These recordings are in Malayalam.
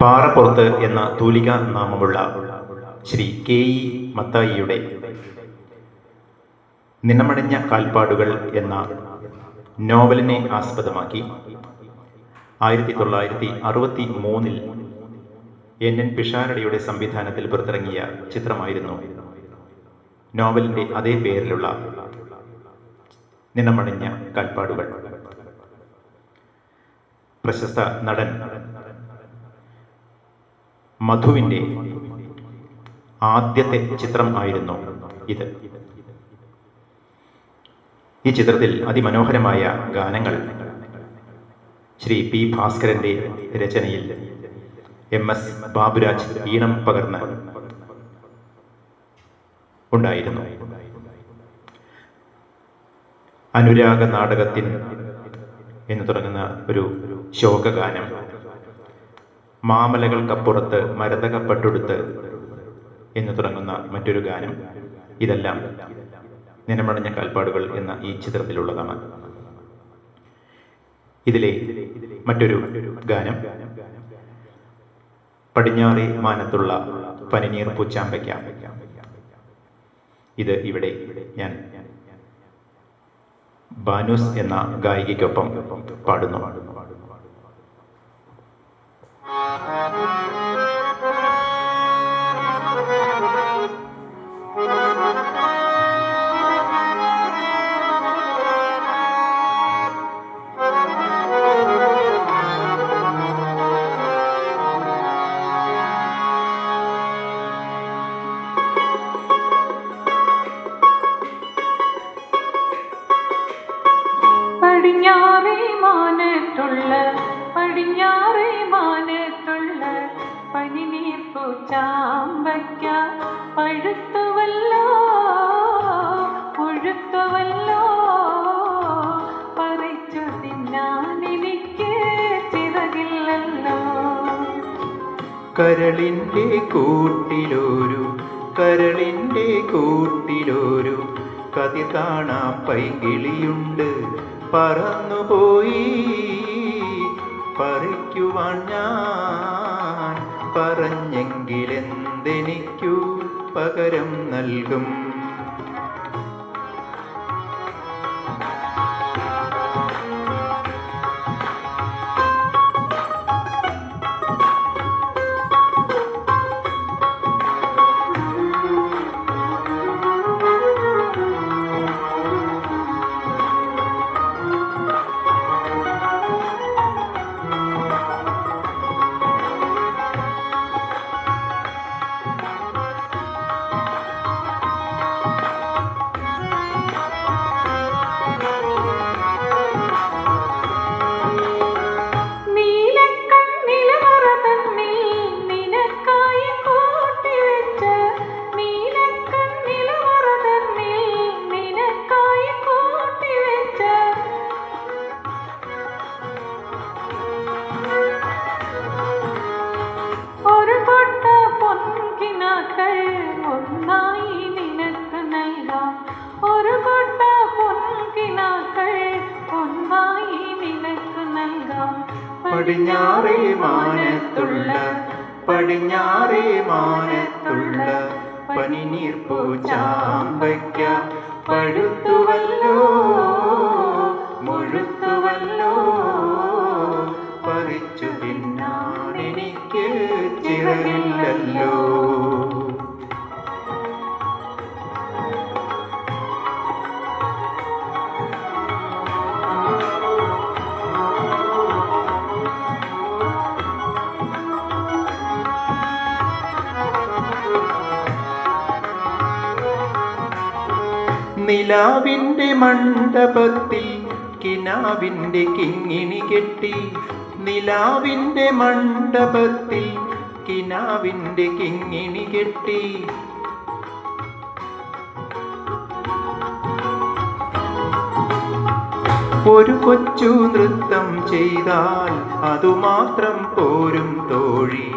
പാറപ്പുറത്ത് എന്ന തൂലിക നാമമുള്ള ശ്രീ കെ ഇ മത്തായിയുടെ നിണമണിഞ്ഞ കാൽപ്പാടുകൾ എന്ന നോവലിനെ ആസ്പദമാക്കി ആയിരത്തി തൊള്ളായിരത്തി അറുപത്തി മൂന്നിൽ എൻ എൻ പിഷാരടിയുടെ സംവിധാനത്തിൽ പുറത്തിറങ്ങിയ ചിത്രമായിരുന്നു നോവലിന്റെ അതേ പേരിലുള്ള നിണമണിഞ്ഞ കാൽപ്പാടുകൾ. പ്രശസ്ത നടൻ മധുവിന്റെ ആദ്യത്തെ ചിത്രം ആയിരുന്നു ഇത്. ഈ ചിത്രത്തിൽ അതിമനോഹരമായ ഗാനങ്ങൾ ശ്രീ പി ഭാസ്കരന്റെ രചനയിൽ എം എസ് ബാബുരാജ് ഈണം പകർന്ന് ഉണ്ടായിരുന്നു. അനുരാഗ നാടകത്തിൻ എന്ന് തുടങ്ങുന്ന ഒരു ശോകഗാനം മാമലകൾക്കപ്പുറത്ത് മരതകപ്പെട്ടെടുത്ത് എന്ന് തുടങ്ങുന്ന മറ്റൊരു ഗാനം. ഇതെല്ലാം നിലമടഞ്ഞ കാൽപ്പാടുകൾ എന്ന ഈ ചിത്രത്തിലുള്ളതാണ്. ഇതിലെ മറ്റൊരു ഗാനം പടിഞ്ഞാറി മാനത്തുള്ള പനിനീർ പൂച്ചാമ്പയ്ക്ക. ഇത് ഇവിടെ ഞാൻ ബാനുസ് എന്ന ഗായികയ്ക്കൊപ്പം പാടുന്നു. മാനത്തുള്ള പടിഞ്ഞാറേ മാനത്തുള്ള പനിനീർ പൂച്ചാമ്പയ്ക്ക പഴുത്തുവല്ലോ ഒഴുത്തുവല്ലോ പറിച്ചു തിന്നാൻ എനിക്ക് ചിറകില്ലല്ലോ. കരളിന്റെ കൂട്ടിലൊരു കരളിന്റെ കൂട്ടിലൊരു കതി കാണാ പൈകിളിയുണ്ട് പറന്നുപോയി. പറിക്കുവാൻ ഞാൻ പറഞ്ഞെങ്കിലെന്തെനിക്കു പകരം നൽകും? പടിഞ്ഞാറേ മാനത്തുള്ള പടിഞ്ഞാറേ മാനത്തുള്ള പനിനീർ പൂച്ചാമ്പയ്ക്ക പഴുത്തുവല്ലോ മുഴുത്തുവല്ലോ പറിച്ചു തിന്നാൻ എനിക്ക് ചിറകില്ലല്ലോ. നിലാവിന്റെ മണ്ഡപത്തിൽ കിനാവിന്റെ കിങ്ങിണി കെട്ടി. നിലാവിന്റെ മണ്ഡപത്തിൽ കിനാവിന്റെ കിങ്ങിണി കെട്ടി. ഒരു കൊച്ചു നൃത്തം ചെയ്താൽ അതുമാത്രം പോരും തോഴി.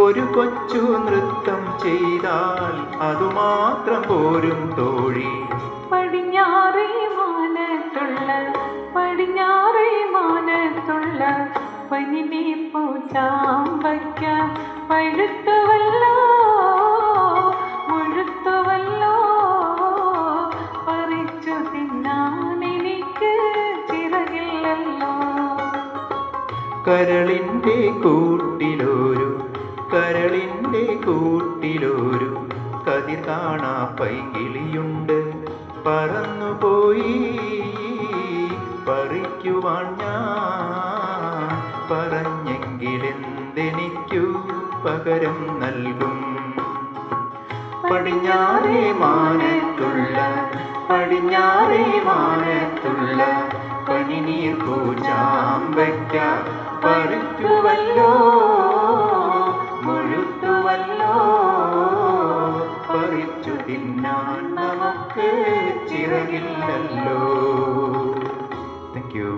ഒരു കൊച്ചു നൃത്തം ചെയ്താൽ അതുമാത്രം പോരും തോഴി. പടിഞ്ഞാറേ മാനത്തുള്ള പടിഞ്ഞാറേ മാനത്തുള്ള പനിനെ പൂച്ചാമ്പയ്ക്ക പഴുത്തുവല്ലോ മുഴുത്തുവല്ലോ പറിച്ചു തിന്നാൻ എനിക്ക് ചിറകില്ലല്ലോ. കരളിന്റെ കൂട്ടിലൊരു കരളിന്റെ കൂട്ടിലൊരു കതിർ കാണാ പൈകിളിയുണ്ട് പറന്നുപോയി. പറിക്കുവാൻ ഞാൻ പറഞ്ഞെങ്കിലെന്തെനിക്കു പകരം നൽകും? പടിഞ്ഞാറേ മാനത്തുള്ള പടിഞ്ഞാറേ മാനത്തുള്ള പനിനീർ പൂജാമ്പയ്ക്ക പറിക്കുവല്ലോ മുളച്ചു തിന്നാൻ നമുക്ക് ചിറകില്ലല്ലോ. Thank you